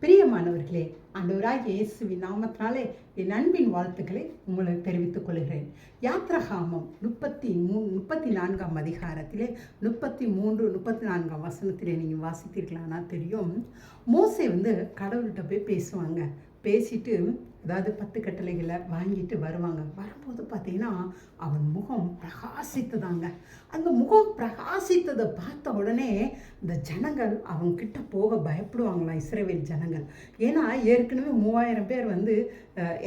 பிரியமானவர்களே அன்றவராக இயேசுவின் நாமத்தினாலே என் அன்பின் வாழ்த்துக்களை உங்களுக்கு தெரிவித்துக் கொள்கிறேன். யாத்ரகாமம் முப்பத்தி மூ முப்பத்தி நான்காம் அதிகாரத்திலே முப்பத்தி மூன்று முப்பத்தி நான்காம் வசனத்திலே நீங்கள் வாசித்தீர்களானா தெரியும். மோசை வந்து கடவுள்கிட்ட போய் பேசுவாங்க. பேசிட்டு அதாவது பத்து கட்டளைகளை வாங்கிட்டு வருவாங்க. வரும்போது பார்த்தீங்கன்னா அவன் முகம் பிரகாசித்ததாங்க. அந்த முகம் பிரகாசித்ததை பார்த்த உடனே இந்த ஜனங்கள் அவங்க கிட்ட போக பயப்படுவாங்களாம் இஸ்ரேவேல் ஜனங்கள்? ஏன்னா ஏற்கனவே மூவாயிரம் பேர் வந்து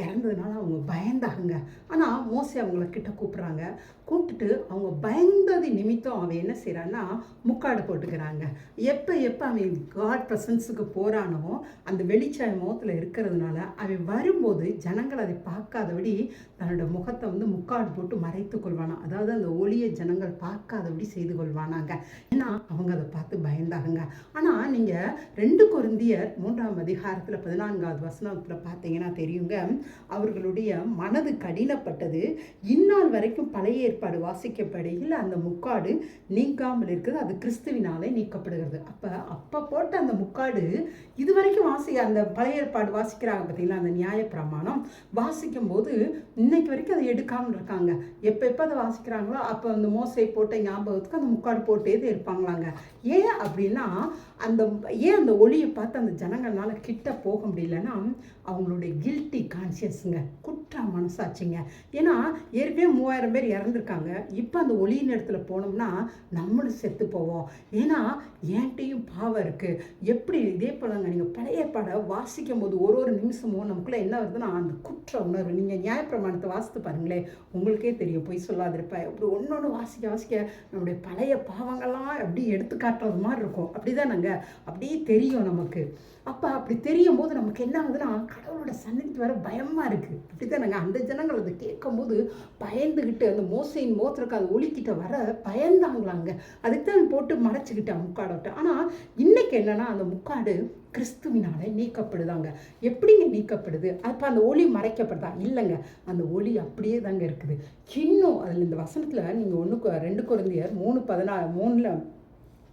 இறந்ததுனால அவங்க பயந்தாங்க. ஆனால் மோசி அவங்கள கிட்ட கூப்பிட்றாங்க. கூப்பிட்டுட்டு அவங்க பயந்தது நிமித்தம் அவன் என்ன செய்கிறான்னா முக்காடு போட்டுக்கிறாங்க. எப்போ எப்போ அவன் காட் ப்ரெசன்ஸுக்கு போகிறானோ அந்த வெளிச்சாய முகத்தில் இருக்கிறதுனால அவன் வரும்போது ஜனங்கள் அதை பார்க்காதபடி தன்னோட முகத்தை வந்து முக்காடு போட்டு மறைத்து கொள்வானா அதாவது அந்த ஒளியை ஜனங்கள் பார்க்காதபடி செய்து கொள்வானாங்க. ஏன்னா அவங்க அதை பார்த்து பயந்தாங்க ஆனால் நீங்கள் ரெண்டு குருந்தியர் மூன்றாம் அதிகாரத்தில் பதினான்காவது வசனத்தில் பார்த்தீங்கன்னா தெரியுங்க அவர்களுடைய மனது கடினப்பட்டது. இந்நாள் வரைக்கும் பழைய ஏற்பாடு வாசிக்கப்படுகையில் அந்த முக்காடு நீங்காமல் இருக்குது அது கிறிஸ்துவினாலே நீக்கப்படுகிறது. அப்போ அப்போ போட்ட அந்த முக்காடு இது வரைக்கும் வாசி அந்த பழைய ஏற்பாடு வாசிக்கிறாங்க பார்த்தீங்களா அந்த பிரமாணம் வாசிக்கும் போது இன்னைக்கு வரைக்கும் அதை எடுக்காமல் இருக்காங்க. எப்போ எப்போ அதை வாசிக்கிறாங்களோ அப்போ அந்த மோசை போட்ட ஞாபகத்துக்கு அந்த முக்காடு போட்டேதே இருப்பாங்களாங்க. ஏன் அப்படின்னா அந்த ஏன் அந்த ஒளியை பார்த்து அந்த ஜனங்கள்னால கிட்ட போக முடியலன்னா அவங்களுடைய கில்ட்டி கான்சியஸுங்க குற்ற மனசாட்சிங்க ஏன்னா ஏற்கனவே மூவாயிரம் பேர் இறந்துருக்காங்க. இப்போ அந்த ஒளியின் இடத்துல போனோம்னா நம்மளும் செத்து போவோம். ஏன்னா என்கிட்டையும் பாவம் இருக்குது எப்படி இதே போலங்க நீங்கள் பழைய படம் வாசிக்கும் போது ஒரு ஒரு நிமிஷமும் நமக்குள்ளே என்ன வருதுன்னா அந்த குற்ற உணர்வு. நீங்கள் நியாயப்பிரமாணத்தை வாசித்து பாருங்களேன். உங்களுக்கே தெரியும். பொய் சொல்லாதிருப்ப. அப்படி ஒன்று ஒன்று வாசிக்க வாசிக்க நம்முடைய பழைய பாவங்கள்லாம் அப்படி எடுத்து காட்டுறது மாதிரி இருக்கும். அப்படி அப்படிதானங்க. அப்படியே தெரியும் நமக்கு. அப்போ அப்படி தெரியும் போது நமக்கு என்ன ஆகுதுன்னா கடவுளோட சந்நிதிக்கு வர பயமாக இருக்குது பாருங்க அந்த ஜனங்கள் அதை கேட்கும் போது பயந்துக்கிட்டு அந்த மோசையின் மோத்திரக்கு அது ஒலிக்கிட்ட வர பயந்தாங்களாங்க. அதுக்கு தான் போட்டு மறைச்சிக்கிட்டேன் முக்காடோட்ட. ஆனால் இன்னைக்கு என்னன்னா அந்த முக்காடு கிறிஸ்துவினால நீக்கப்படுதாங்க. எப்படிங்க நீக்கப்படுது? அப்போ அந்த ஒளி மறைக்கப்படுதா? இல்லைங்க. அந்த ஒளி அப்படியே தாங்க இருக்குது. இன்னும் அதில் இந்த வசனத்தில் நீங்கள் ஒன்று ரெண்டு குழந்தையர் மூணு பதினாறு மூணில்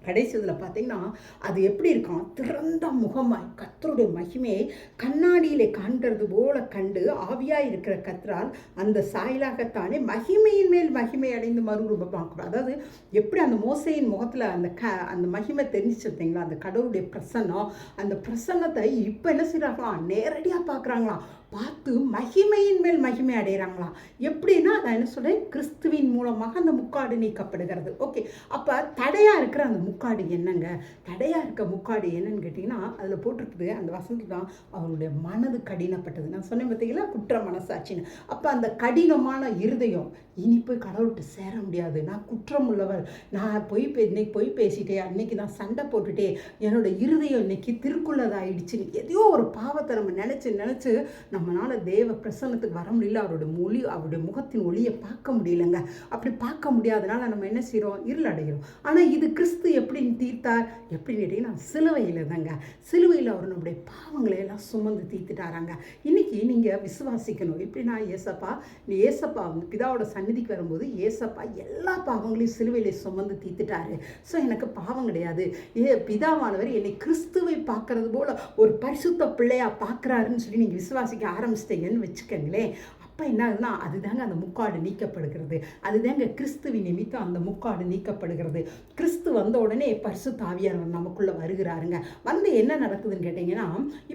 கடைசி இதில் பார்த்தீங்கன்னா அது எப்படி இருக்கும் திறந்த முகமாய் கத்தருடைய மகிமையை கண்ணாடியிலே காண்கிறது போல கண்டு ஆவியாக இருக்கிற கத்தரால் அந்த சாயலாகத்தானே மகிமையின் மேல் மகிமை அடைந்து மறுரூபமாக்கும் அதாவது எப்படி அந்த மோசையின் முகத்தில் அந்த க அந்த மகிமை தெரிஞ்சுருந்தீங்களா அந்த கடவுளுடைய பிரசன்னம் அந்த பிரசன்னத்தை இப்போ என்ன செய்கிறாங்களாம் நேரடியாக பார்க்குறாங்களாம். பார்த்து மகிமையின் மேல் மகிமை அடைகிறாங்களாம் எப்படின்னா நான் என்ன சொல்கிறேன் கிறிஸ்துவின் மூலமாக அந்த முக்காடு நீக்கப்படுகிறது. ஓகே அப்போ தடையாக இருக்கிற அந்த முக்காடு என்னங்க? தடையாக இருக்க முக்காடு என்னன்னு கேட்டிங்கன்னா அதில் போட்டிருக்குது அந்த வசனத்தில் தான் அவங்களுடைய மனது கடினப்பட்டது. நான் சொன்னேன் பார்த்தீங்களா குற்ற மனசாட்சின்னு. அப்போ அந்த கடினமான இருதயம் இனி போய் கடவுள்கிட்ட சேர முடியாது. நான் குற்றம் உள்ளவர் நான் பொய் பே இன்னைக்கு பொய் பேசிட்டேன். அன்னைக்கு நான் சண்டை போட்டுட்டே என்னோட இருதயம் இன்னைக்கு திருக்குள்ளதாயிடுச்சு எதையோ ஒரு பாவத்தை நம்ம நினச்சி நினச்சி நம்மளால் தேவ பிரசன்னத்துக்கு வர முடியல. அவருடைய மொழி அவருடைய முகத்தின் ஒளியை பார்க்க முடியலங்க. அப்படி பார்க்க முடியாதனால நம்ம என்ன செய்கிறோம் இருள் அடைகிறோம். ஆனால் இது கிறிஸ்து எப்படி தீர்த்தார்? எப்படின்னு கேட்டிங்கன்னா சிலுவையில் தாங்க சிலுவையில் அவர் நம்முடைய பாவங்களை எல்லாம் சுமந்து தீர்த்துட்டாராங்க. இன்னைக்கு நீங்கள் விசுவாசிக்கணும். எப்படின்னா ஏசப்பா நீ ஏசப்பா வந்து பிதாவோட சந்நிதிக்கு வரும்போது ஏசப்பா எல்லா பாவங்களையும் சிலுவையில் சுமந்து தீர்த்துட்டாரு. ஸோ எனக்கு பாவம் கிடையாது. ஏ பிதாவானவர் என்னை கிறிஸ்துவை பார்க்கறது போல ஒரு பரிசுத்த பிள்ளையாக பார்க்குறாருன்னு சொல்லி நீங்கள் விசுவாசிக்க ஆரம்பிச்சிட்டீங்கன்னு வச்சுக்கோங்களேன். அப்போ என்ன ஆகுதுன்னா அதுதாங்க அந்த முக்காடு நீக்கப்படுகிறது. அதுதாங்க கிறிஸ்துவின் நிமித்தம் அந்த முக்காடு நீக்கப்படுகிறது. கிறிஸ்து வந்த உடனே பரிசு தாவியானவர் நமக்குள்ளே வருகிறாருங்க. வந்து என்ன நடக்குதுன்னு கேட்டிங்கன்னா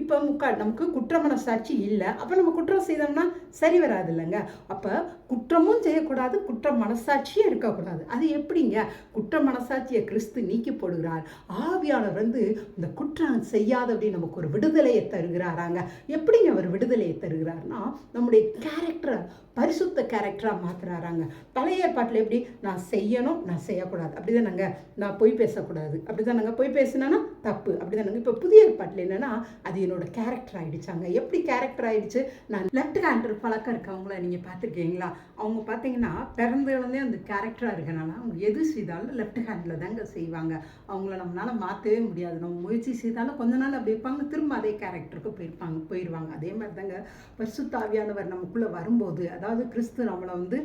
இப்போ முக்காடு நமக்கு குற்றமன சாட்சி இல்லை. அப்போ நம்ம குற்றம் செய்தோம்னா சரி வராது இல்லைங்க. அப்போ குற்றமும் செய்யக்கூடாது குற்ற மனசாட்சியும் இருக்கக்கூடாது. அது எப்படிங்க? குற்ற மனசாட்சியை கிறிஸ்து நீக்கி போடுகிறார். ஆவியாளர் வந்து இந்த குற்றம் செய்யாதபடி நமக்கு ஒரு விடுதலையை தருகிறாராங்க. எப்படிங்க அவர் விடுதலையை தருகிறார்னா நம்முடைய கேரக்டரை பரிசுத்த கேரக்டராக மாற்றுறாராங்க பழைய பாட்டில் எப்படி? நான் செய்யணும் நான் செய்யக்கூடாது. அப்படி தானங்க நான் பொய் பேசக்கூடாது. அப்படி தானங்க பொய் பேசினானா தப்பு. அப்படி தானங்க இப்போ புதிய ஏற்பாட்டில் என்னென்னா அது என்னோட கேரக்டர் ஆகிடுச்சாங்க எப்படி கேரக்டர் ஆகிடுச்சு நான் லெஃப்ட் ஹேண்டர் பழக்கம் இருக்கவங்கள நீங்கள் பார்த்துருக்கீங்களா? அவங்க பார்த்தீங்கன்னா பிறந்ததுலேருந்தே அந்த கேரக்டராக இருக்கனால அவங்க எது செய்தாலும் லெஃப்ட் ஹேண்டில் தாங்க செய்வாங்க. அவங்கள நம்மளால மாற்றவே முடியாது. நம்ம முயற்சி செய்தாலும் கொஞ்ச நாள் அப்படி இருப்பாங்க திரும்ப அதே கேரக்டருக்கு போயிருப்பாங்க போயிடுவாங்க அதே மாதிரி தாங்க பரிசுத்தாவியானவர் நமக்குள்ளே வரும்போது அதாவது கிறிஸ்து நம்மளை வந்து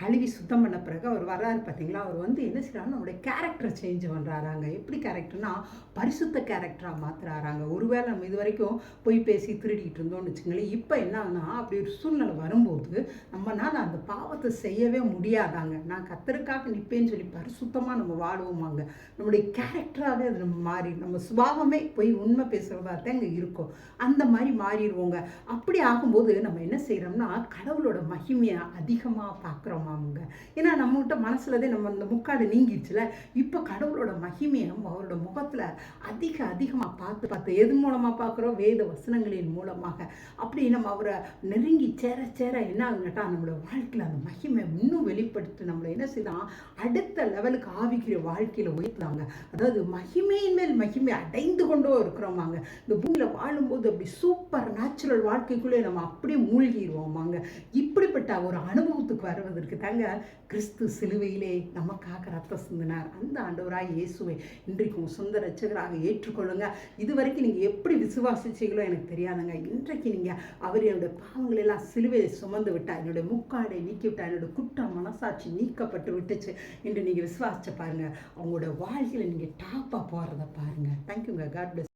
கழுவி சுத்தம் பண்ண பிறகு அவர் வர்றாரு பார்த்தீங்களா? அவர் வந்து என்ன செய்கிறாரு நம்மளுடைய கேரக்டரை சேஞ்ச் பண்ணுறாராங்க எப்படி கேரக்டர்னா பரிசுத்த கேரக்டராக மாற்றுறாராங்க ஒருவேளை நம்ம இது வரைக்கும் போய் பேசி திருடிட்டு இருந்தோம்னு வச்சுங்களேன் இப்போ என்ன ஆகுனா அப்படி ஒரு சூழ்நிலை வரும்போது அந்த பாவத்தை செய்யவே முடியாதாங்க. நான் கத்தருக்காக நிற்பேன்னு சொல்லி பரிசுத்தமாக நம்ம வாழுவோமாங்க. நம்முடைய கேரக்டராகவே அது நம்ம மாறி நம்ம சுபாவமே போய் உண்மை பேசுகிறதா தான் இங்கே இருக்கும். அந்த மாதிரி மாறிடுவோங்க. அப்படி ஆகும்போது நம்ம என்ன செய்கிறோம்னா கடவுளோட மகிமையை அதிகமாக பார்க்குறோமாங்க ஏன்னா நம்மகிட்ட மனசுலதே நம்ம அந்த முக்காடு நீங்கிடுச்சுல இப்போ கடவுளோட மகிமையை நம்ம அவரோட முகத்தில் அதிக அதிகமாக பார்த்து பார்த்து எது மூலமாக பார்க்குறோம் வேத வசனங்களின் மூலமாக. அப்படி நம்ம அவரை நெருங்கி சேர சேர என்ன ஆகுங்கட்டா நம்மளோட வாழ்க்கையில் அந்த மகிமை இன்னும் வெளிப்படுத்தி நம்மளை என்ன செய்யலாம் அடுத்த லெவலுக்கு ஆவிக்கிற வாழ்க்கையில் உயர்த்தலாங்க அதாவது மகிமையின் மேல் மகிமை அடைந்து கொண்டோ இருக்கிறோமாங்க. இந்த பூமியில் வாழும்போது அப்படி சூப்பர் நேச்சுரல் வாழ்க்கைக்குள்ளே நம்ம அப்படியே மூழ்கிடுவோமாங்க இப்படிப்பட்ட ஒரு அனுபவத்துக்கு வருவதற்கு தாங்க கிறிஸ்து சிலுவையிலே நமக்காக ரத்த சிந்தினார். அந்த ஆண்டவராக இயேசுவை இன்றைக்கும் சொந்த ரச்சகராக ஏற்றுக்கொள்ளுங்க. இது வரைக்கும் நீங்கள் எப்படி விசுவாசிச்சீங்களோ எனக்கு தெரியாதுங்க. இன்றைக்கு நீங்கள் அவர் என்னுடைய பாவங்களெல்லாம் சிலுவையை சுமந்து விட்டார். என்னுடைய முக்கால் நீக்கி விட்டார். என்னுடைய குட்ட மனசாட்சி நீக்கப்பட்டு விட்டுச்சு என்று நீங்கள் விசுவாசிச்சு பாருங்க. அவங்களோட வாழ்க்கையில் நீங்கள் டாப்பாக போகிறத பாருங்க. தேங்க்யூங்க காட் பிளஸ்